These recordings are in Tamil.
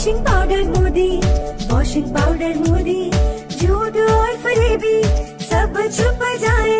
Washing powder Modi washing powder Modi झूठ और फरेबी सब छुप जाए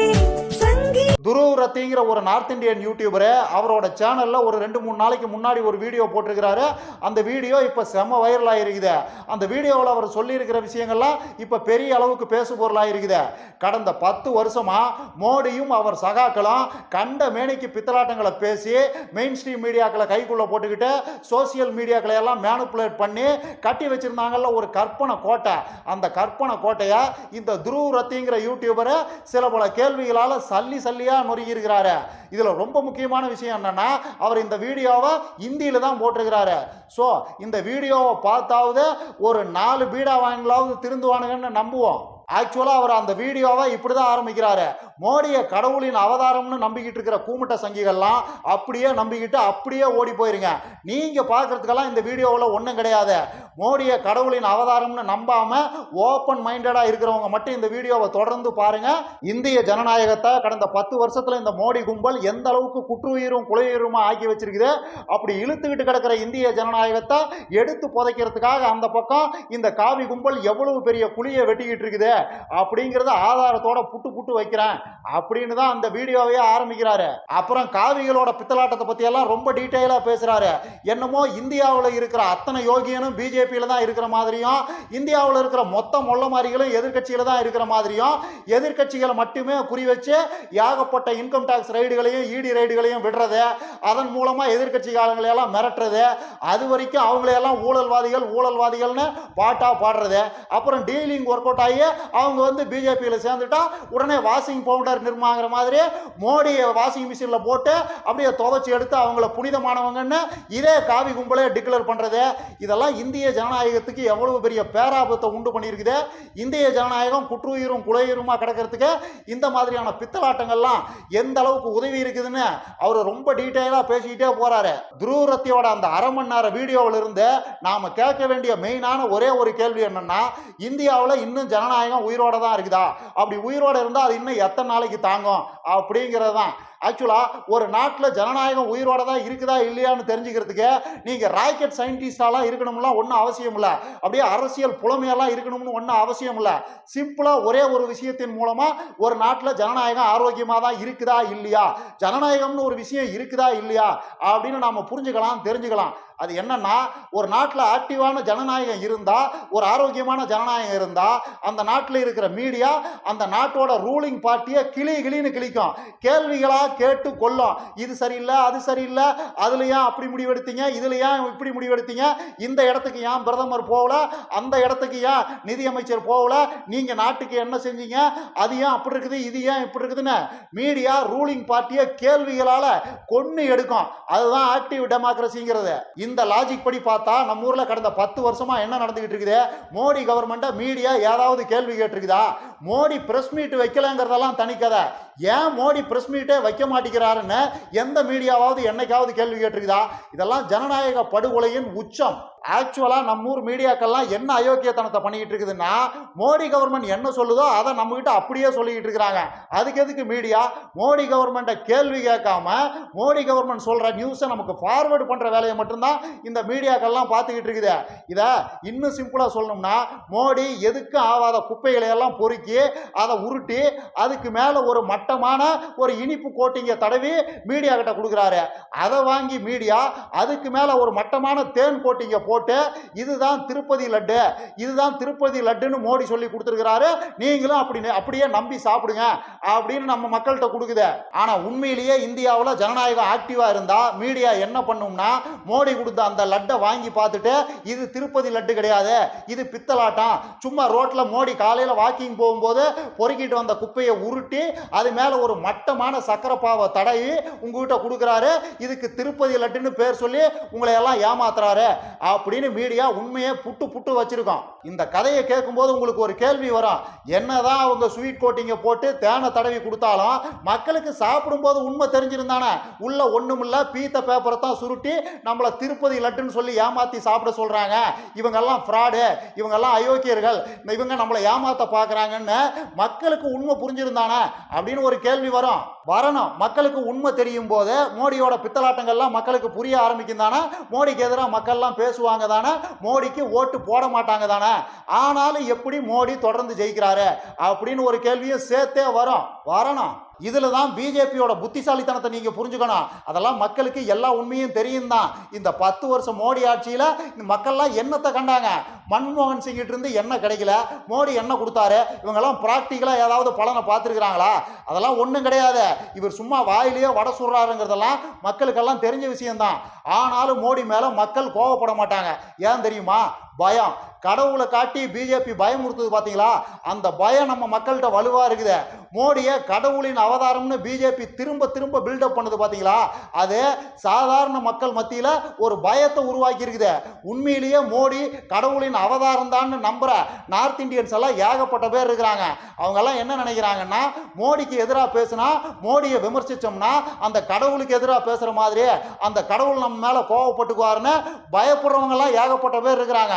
துருவ் ரத்திங்கிற ஒரு நார்த் இந்தியன் யூடியூபரு அவரோட சேனலில் ஒரு ரெண்டு மூணு நாளைக்கு முன்னாடி ஒரு வீடியோ போட்டிருக்கிறாரு. அந்த வீடியோ இப்போ செம வைரலாக இருக்குது அந்த வீடியோவில் அவர் சொல்லியிருக்கிற விஷயங்கள்லாம் இப்போ பெரிய அளவுக்கு பேசு பொருளாயிருக்குது கடந்த பத்து வருஷமாக மோடியும் அவர் சகாக்களும் கண்ட மேனிக்கு பித்தலாட்டங்களை பேசி மெயின் ஸ்ட்ரீம் மீடியாக்களை கைக்குள்ளே போட்டுக்கிட்டு சோசியல் மீடியாக்களை எல்லாம் மேனுப்புலேட் பண்ணி கட்டி வச்சுருந்தாங்கல்ல ஒரு கற்பனை கோட்டை. அந்த கற்பனை கோட்டையை இந்த துருவ் ரத்திங்கிற யூடியூபரை சில பல கேள்விகளால் சல்லி சல்லியாக நொறுக்கி இருக்கிறாரு இதில் ரொம்ப முக்கியமான விஷயம் என்னன்னா அவர் இந்த வீடியோவை ஹிந்தியில் தான் போட்டிருக்கிறாரு. ஸோ இந்த வீடியோவை பார்த்தாவது ஒரு நாலு பீடா வாங்கலாவது திருந்துவானுங்கன்னு நம்புவோம். ஆக்சுவலாக அவர் அந்த வீடியோவை இப்படி தான் ஆரம்பிக்கிறாரு. மோடியை கடவுளின் அவதாரம்னு நம்பிக்கிட்டு இருக்கிற கூமுட்ட சங்கிகள்லாம் அப்படியே நம்பிக்கிட்டு அப்படியே ஓடி போயிருங்க. நீங்கள் பார்க்குறதுக்கெல்லாம் இந்த வீடியோவில் ஒன்றும் கிடையாது. மோடியை கடவுளின் அவதாரம்னு நம்பாமல் ஓப்பன் மைண்டடாக இருக்கிறவங்க மட்டும் இந்த வீடியோவை தொடர்ந்து பாருங்க. இந்திய ஜனநாயகத்தை கடந்த பத்து வருஷத்தில் இந்த மோடி கும்பல் எந்த அளவுக்கு குற்றுயிரும் குலையுயிருமா ஆக்கி வச்சிருக்குது? அப்படி இழுத்துக்கிட்டு கிடக்கிற இந்திய ஜனநாயகத்தை எடுத்து புதைக்கிறதுக்காக அந்த பக்கம் இந்த காவி கும்பல் எவ்வளவு பெரிய குழியை வெட்டிக்கிட்டு இருக்குது? அப்படிங்கிறத ஆதாரத்தோட புட்டு புட்டு வைக்கிறேன் அப்படின்னு தான் அந்த வீடியோவையே ஆரம்பிக்கிறாரு. அப்புறம் காவிகளோட பித்தலாட்டத்தை பத்தி எல்லாம் ரொம்ப டீட்டெயிலா பேசுறாரு. என்னமோ இந்தியாவில் இருக்கிற அத்தனை யோகியனும் பிஜேபியில தான் இருக்கிற மாதிரியும் இந்தியாவில் இருக்கிற மொத்த மொள்ள மாதிரிகளும் எதிர்க்கட்சியில தான் இருக்கிற மாதிரியும் எதிர்க்கட்சிகளை மட்டுமே குறி வச்சு ஏகப்பட்ட இன்கம் டேக்ஸ் ரைடுகளையும் இடி ரைடுகளையும் விடுறது அதன் மூலமா எதிர்க்கட்சிகாரங்களை எல்லாம் மிரட்டுறது அது வரைக்கும் அவங்களையெல்லாம் ஊழல்வாதிகள் ஊழல்வாதிகள்னு பாட்டா பாடுறது அப்புறம் டீலிங் ஒர்க் அவுட் ஆகி அவங்க வந்து பிஜேபியில் சேர்ந்துட்டா உடனே வாஷிங் பவுடர் நிர்மாங்கிற மாதிரி மோடியை வாஷிங் மிஷினில் போட்டு அப்படியே துவைச்சி எடுத்து அவங்கள புனிதமானவங்கன்னு இதே காவி கும்பலே டிக்ளேர் பண்ணுறது இதெல்லாம் இந்திய ஜனநாயகத்துக்கு எவ்வளவு பெரிய பேராபத்தை உண்டு பண்ணியிருக்குது. இந்திய ஜனநாயகம் குற்றுயிரும் குலையுருமா கிடக்கிறதுக்கு இந்த மாதிரியான பித்தலாட்டங்கள்லாம் எந்த அளவுக்கு உதவி இருக்குதுன்னு அவர் ரொம்ப டீட்டெயிலாக பேசிக்கிட்டே போகிறாரு துருவரத்தியோட அந்த அரை மணி நேர வீடியோவில் இருந்து கேட்க வேண்டிய மெயினான ஒரே ஒரு கேள்வி என்னென்னா இந்தியாவில் இன்னும் ஜனநாயகம் உயிரோட தான் இருக்குதா? அப்படி உயிரோட இருந்தால் அது இன்னும் எத்தனை நாளைக்கு தாங்கும்? அப்படிங்கிறது தான் ஆக்சுவலாக ஒரு நாட்டில் ஜனநாயகம் உயிரோட தான் இருக்குதா இல்லையான்னு தெரிஞ்சுக்கிறதுக்கு நீங்கள் ராக்கெட் சயின்டிஸ்டாலாம் இருக்கணும்லாம் ஒன்றும் அவசியம் இல்லை. அப்படியே அரசியல் புலமையெல்லாம் இருக்கணும்னு ஒன்றும் அவசியம் இல்லை. சிம்பிளாக ஒரே ஒரு விஷயத்தின் மூலமாக ஒரு நாட்டில் ஜனநாயகம் ஆரோக்கியமாக தான் இருக்குதா இல்லையா? ஜனநாயகம்னு ஒரு விஷயம் இருக்குதா இல்லையா? அப்படின்னு நாம் புரிஞ்சுக்கலாம் தெரிஞ்சுக்கலாம். அது என்னன்னா ஒரு நாட்டில் ஆக்டிவான ஜனநாயகம் இருந்தால் ஒரு ஆரோக்கியமான ஜனநாயகம் இருந்தால் அந்த நாட்டில் இருக்கிற மீடியா அந்த நாட்டோட ரூலிங் பார்ட்டியை கிளி கிளின்னு கிளிக்கும் கேள்விகளாக கேட்டு கொள்ளும் இது சரியில்லை அது சரியில்லை அதுல ஏன் அப்படி முடிவெடுத்தீங்க இதுல ஏன் இப்படி முடிவெடுத்தீங்க? இந்த இடத்துக்கு ஏன் பிரதமர் போகல? அந்த இடத்துக்கு ஏன் நிதியமைச்சர் போகல? நீங்க நாட்டுக்கு என்ன செஞ்சீங்க? அது ஏன் அப்படி இருக்குது இது ஏன் இப்படி இருக்குதுன்னு மீடியா ரூலிங் பார்ட்டியை கேள்விகளால கொன்னு எடுக்கும். அதுதான் ஆக்டிவ் டெமோக்ரஸிங்கிறது. இந்த லாஜிக் படி பார்த்தா நம்ம ஊர்ல கடந்த பத்து வருஷமா என்ன நடந்துகிட்டு இருக்குது? மோடி கவர்மெண்ட்டை மீடியா ஏதாவது கேள்வி கேட்டிருக்குதா? மோடி பிரஸ் மீட் வைக்கலங்கிறதெல்லாம் தனிக்கதை ஏன் மோடி பிரஸ் மீட்டே வைக்க மாட்டேங்கிறாருன்னு எந்த மீடியாவாவது என்னைக்காவது கேள்வி கேட்டிருக்குதா? இதெல்லாம் ஜனநாயக படுகொலையின் உச்சம். ஆக்சுவலாக நம்ம ஊர் மீடியாக்கள்லாம் என்ன அயோக்கியத்தனத்தை பண்ணிக்கிட்டு இருக்குதுன்னா மோடி கவர்மெண்ட் என்ன சொல்லுதோ அதை நம்மகிட்ட அப்படியே சொல்லிக்கிட்டு இருக்கிறாங்க. அதுக்கு எதுக்கு மீடியா? மோடி கவர்மெண்ட்டை கேள்வி கேட்காம மோடி கவர்மெண்ட் சொல்கிற நியூஸை நமக்கு ஃபார்வேர்டு பண்ணுற வேலையை மட்டும்தான் இந்த மீடியாக்கள்லாம் பார்த்துக்கிட்டு இருக்குது. இதை இன்னும் சிம்பிளாக சொல்லணும்னா மோடி எதுக்கும் ஆகாத குப்பைகளை எல்லாம் பொறுக்கி அதை உருட்டி அதுக்கு மேலே ஒரு மட்டமான ஒரு இனிப்பு கோட்டிங்கை தடவி மீடியா கிட்ட கொடுக்குறாரு. அதை வாங்கி மீடியா அதுக்கு மேலே ஒரு மட்டமான தேன் கோட்டிங்கை போட்டு இதுதான் திருப்பதி லட்டு இதுதான் திருப்பதி லட்டுன்னு மோடி சொல்லி கொடுத்துருக்கிறாரு. நீங்களும் அப்படி அப்படியே நம்பி சாப்பிடுங்க அப்படின்னு நம்ம மக்கள்கிட்ட கொடுக்குது. ஆனால் உண்மையிலேயே இந்தியாவில் ஜனநாயகம் ஆக்டிவாக இருந்தால் மீடியா என்ன பண்ணும்னா மோடி கொடுத்த அந்த லட்டை வாங்கி பார்த்துட்டு இது திருப்பதி லட்டு கிடையாது இது பித்தலாட்டம். சும்மா ரோட்டில் மோடி காலையில் வாக்கிங் போகும்போது பொறுக்கிட்டு வந்த குப்பையை உருட்டி அது மேலே ஒரு மட்டமான சக்கரை பாவை தடவி உங்ககிட்ட கொடுக்குறாரு. இதுக்கு திருப்பதி லட்டுன்னு பேர் சொல்லி உங்களை எல்லாம் ஏமாத்துறாரு அப்படின்னு மீடியா உண்மையை புட்டு புட்டு வச்சிருக்கோம் இந்த கதையை கேட்கும்போது உங்களுக்கு ஒரு கேள்வி வரும். என்னதான் அவங்க ஸ்வீட் கோட்டிங்கை போட்டு தேனை தடவி கொடுத்தாலும் மக்களுக்கு சாப்பிடும்போது உண்மை தெரிஞ்சிருந்தானே. உள்ள ஒண்ணுமில்ல பீத்த பேப்பரை தான் சுருட்டி நம்மளை திருப்பதி லட்டுன்னு சொல்லி ஏமாத்தி சாப்பிட சொல்றாங்க. இவங்கெல்லாம் ஃப்ராடு இவங்கெல்லாம் அயோக்கியர்கள். இவங்க நம்மளை ஏமாத்த பார்க்குறாங்கன்னு மக்களுக்கு உண்மை புரிஞ்சிருந்தானே அப்படின்னு ஒரு கேள்வி வரும். வரணும். மக்களுக்கு உண்மை தெரியும் போது மோடியோட பித்தலாட்டங்கள்லாம் மக்களுக்கு புரிய ஆரம்பிக்கும் தானே மோடிக்கு எதிராக மக்கள்லாம் பேசுவாங்க தானே மோடிக்கு ஓட்டு போட மாட்டாங்க தானே ஆனாலும் எப்படி மோடி தொடர்ந்து ஜெயிக்கிறாரு? அப்படின்னு ஒரு கேள்வியும் சேர்த்தே வரும். வரணும். இதில் தான் பிஜேபியோட புத்திசாலித்தனத்தை நீங்கள் புரிஞ்சுக்கணும். அதெல்லாம் மக்களுக்கு எல்லா உண்மையும் தெரியும் தான் இந்த பத்து வருஷம் மோடி ஆட்சியில் இந்த மக்கள்லாம் என்னத்தை கண்டாங்க? மன்மோகன் சிங்கிட்ட இருந்து என்ன கிடைக்கல? மோடி என்ன கொடுத்தாரு? இவங்கெல்லாம் ப்ராக்டிக்கலாக ஏதாவது பலனை பார்த்துருக்குறாங்களா? அதெல்லாம் ஒன்றும் கிடையாது. இவர் சும்மா வாயிலேயே வடை சுடுறாருங்கிறதெல்லாம் மக்களுக்கெல்லாம் தெரிஞ்ச விஷயம்தான். ஆனாலும் மோடி மேலே மக்கள் கோவப்பட மாட்டாங்க. ஏன் தெரியுமா? பயம். கடவுளை காட்டி பிஜேபி பயமுறுத்துது பார்த்தீங்களா அந்த பயம் நம்ம மக்கள்கிட்ட வலுவாக இருக்குது. மோடியை கடவுளின் அவதாரம்னு பிஜேபி திரும்ப திரும்ப பில்டப் பண்ணுது பார்த்தீங்களா அது சாதாரண மக்கள் மத்தியில் ஒரு பயத்தை உருவாக்கி இருக்குது உண்மையிலேயே மோடி கடவுளின் அவதாரம் தான் நம்புகிற நார்த் இந்தியன்ஸ் எல்லாம் ஏகப்பட்ட பேர் இருக்கிறாங்க. அவங்கெல்லாம் என்ன நினைக்கிறாங்கன்னா மோடிக்கு எதிராக பேசினா மோடியை விமர்சித்தோம்னா அந்த கடவுளுக்கு எதிராக பேசுகிற மாதிரி அந்த கடவுள் நம்ம மேலே கோவப்பட்டுக்குவாருன்னு பயப்படுறவங்கெல்லாம் ஏகப்பட்ட பேர் இருக்கிறாங்க.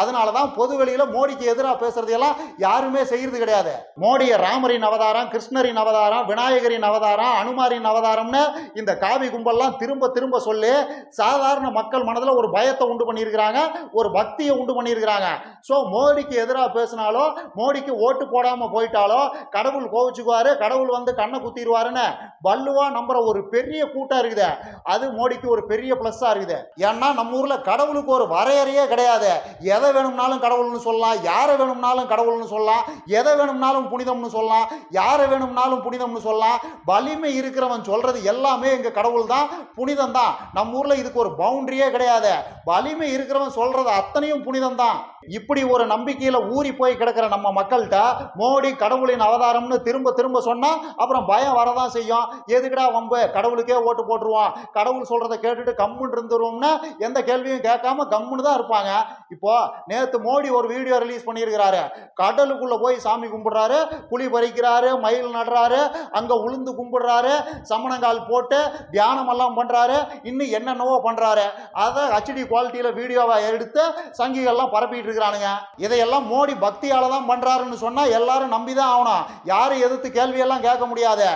அதனால தான் பொது மோடிக்கு எதிராக பேசுறதையெல்லாம் யாருமே செய்யறது கிடையாது. மோடியை ராமரின் அவதாரம் கிருஷ்ணரின் அவதாரம் விநாயகரின் அவதாரம் அனுமாரின் அவதாரம்னு இந்த காவி கும்பல்லாம் திரும்ப திரும்ப சொல்லி சாதாரண மக்கள் மனதில் ஒரு பயத்தை உண்டு பண்ணியிருக்கிறாங்க ஒரு பக்தியை உண்டு பண்ணியிருக்கிறாங்க. ஸோ மோடிக்கு எதிராக பேசினாலோ மோடிக்கு ஓட்டு போடாமல் போயிட்டாலோ கடவுள் கோவிச்சுக்குவார் கடவுள் வந்து கண்ணை குத்திடுவாருன்னு வள்ளுவா நம்புற ஒரு பெரிய கூட்டம் இருக்குது. அது மோடிக்கு ஒரு பெரிய ப்ளஸ்ஸாக இருக்குது. ஏன்னா நம்ம ஊரில் கடவுளுக்கு ஒரு வரையறையே கிடையாது. எதை வேணும்னாலும் கடவுள்னு சொல்லலாம் யாரை வேணும்னாலும் கடவுள்னு சொல்லலாம் எதை வேணும்னாலும் புனிதம்னு சொல்லலாம் யாரை வேணும்னாலும் புனிதம்னு சொல்லலாம் வலிமை இருக்கிறவன் சொல்கிறது எல்லாமே எங்கள் கடவுள் தான் புனிதம் தான். நம்ம ஊரில் இதுக்கு ஒரு பவுண்டரியே கிடையாது. வலிமை இருக்கிறவன் சொல்கிறது அத்தனையும் புனிதம் தான். இப்படி ஒரு நம்பிக்கையில ஊறி போய் கிடக்கிற நம்ம மக்கள்கிட்ட மோடி கடவுளின் அவதாரம்னு திரும்ப திரும்ப சொன்னா அப்புறம் பயம் வரதான் செய்யும். எதுக்குடா வம்பு? கடவுளுக்கே ஓட்டு போட்டுருவோம் கடவுள் சொல்றதை கேட்டுட்டு கம்முன்னு இருந்துருவோம்னு எந்த கேள்வியும் கேட்காம கம்முன்னு தான் இருப்பாங்க. இப்போ நேத்து மோடி ஒரு வீடியோ ரிலீஸ் பண்ணியிருக்கிறாரு. கடலுக்குள்ள போய் சாமி கும்பிடுறாரு புலி பறிக்கிறாரு மயில் நடுறாரு அங்க உளுந்து கும்பிடுறாரு சமணங்கால் போட்டு தியானம் எல்லாம் பண்றாரு இன்னும் என்னென்னவோ பண்றாரு. அதை ஹெச்டி குவாலிட்டியில வீடியோவை எடுத்து சங்கிகள்லாம் பரப்பிட்டு இருக்கிறானுங்க இதையெல்லாம் மோடி பக்தியால தான் பண்றாருன்னு சொன்னா எல்லாரும் நம்பி தான் ஆகணும். யாரும் எதிர்த்து கேள்வியெல்லாம் கேட்க முடியாது.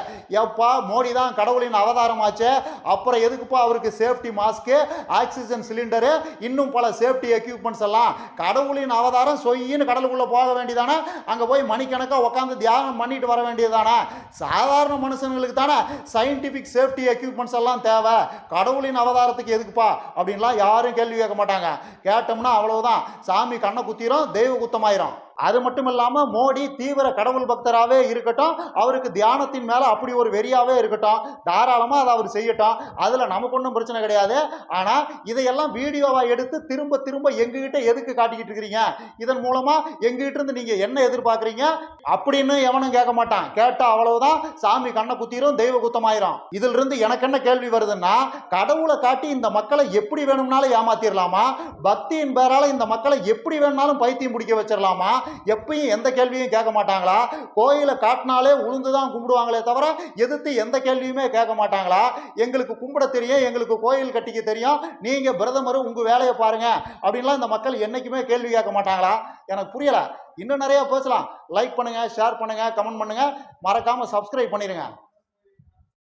எப்பா மோடி தான் கடவுளின் அவதாரமாச்சு. அப்புறம் எதுக்குப்பா அவருக்கு சேஃப்டி மாஸ்க்கு ஆக்சிஜன் சிலிண்டரு இன்னும் பல சேஃப்டி எக்யூப்மெண்ட்ஸ் எல்லாம்? கடவுளின் அவதாரம் சொய்யின்னு கடலுக்குள்ள போக வேண்டியதானே? அங்க போய் மணிக்கணக்காக உட்காந்து தியானம் பண்ணிட்டு வர வேண்டியதானே சாதாரண மனுஷங்களுக்கு தானே சயின்டிபிக் சேஃப்டி எக்யூப்மெண்ட்ஸ் எல்லாம் தேவை. கடவுளின் அவதாரத்துக்கு எதுக்குப்பா? அப்படின்லாம் யாரும் கேள்வி கேட்க மாட்டாங்க. கேட்டோம்னா அவ்வளவுதான். சாமி கண்ணை குத்திரும் தெய்வ குத்தமாயிரும். அது மட்டும் இல்லாமல் மோடி தீவிர கடவுள் பக்தராகவே இருக்கட்டும் அவருக்கு தியானத்தின் மேலே அப்படி ஒரு வெறியாகவே இருக்கட்டும் தாராளமாக அதை அவர் செய்யட்டும் அதில் நமக்கு ஒன்றும் பிரச்சனை கிடையாது. ஆனால் இதையெல்லாம் வீடியோவாக எடுத்து திரும்ப திரும்ப எங்ககிட்ட எதுக்கு காட்டிக்கிட்டு இருக்கிறீங்க? இதன் மூலமாக எங்ககிட்ட இருந்து நீங்கள் என்ன எதிர்பார்க்குறீங்க? அப்படின்னு எவனும் கேட்க மாட்டான். கேட்டால் அவ்வளவுதான். சாமி கண்ணை குத்திரும் தெய்வ குத்தமாயிரும். இதில் இருந்து எனக்கு என்ன கேள்வி வருதுன்னா கடவுளை காட்டி இந்த மக்களை எப்படி வேணும்னாலும் ஏமாத்திரலாமா? பக்தியின் பேரால் இந்த மக்களை எப்படி வேணும்னாலும் பைத்தியம் பிடிக்க வச்சிடலாமா எப்பயும் எந்த கேள்வியும் கேட்க மாட்டாங்களா? கோயிலை காட்டினாலே உளுந்து தான் கும்பிடுவாங்களே தவிர எதிர்த்து எந்த கேள்வியுமே கேட்க மாட்டாங்களா? எங்களுக்கு கும்பிட தெரியும் எங்களுக்கு கோயில் கட்டிக்க தெரியும். நீங்கள் பிரதமர் உங்கள் வேலையை பாருங்கள் அப்படின்லாம் இந்த மக்கள் என்றைக்குமே கேள்வி கேட்க மாட்டாங்களா? எனக்கு புரியலை. இன்னும் நிறையா பேசலாம். லைக் பண்ணுங்கள் ஷேர் பண்ணுங்கள் கமெண்ட் பண்ணுங்கள் மறக்காமல் சப்ஸ்கிரைப் பண்ணிடுங்க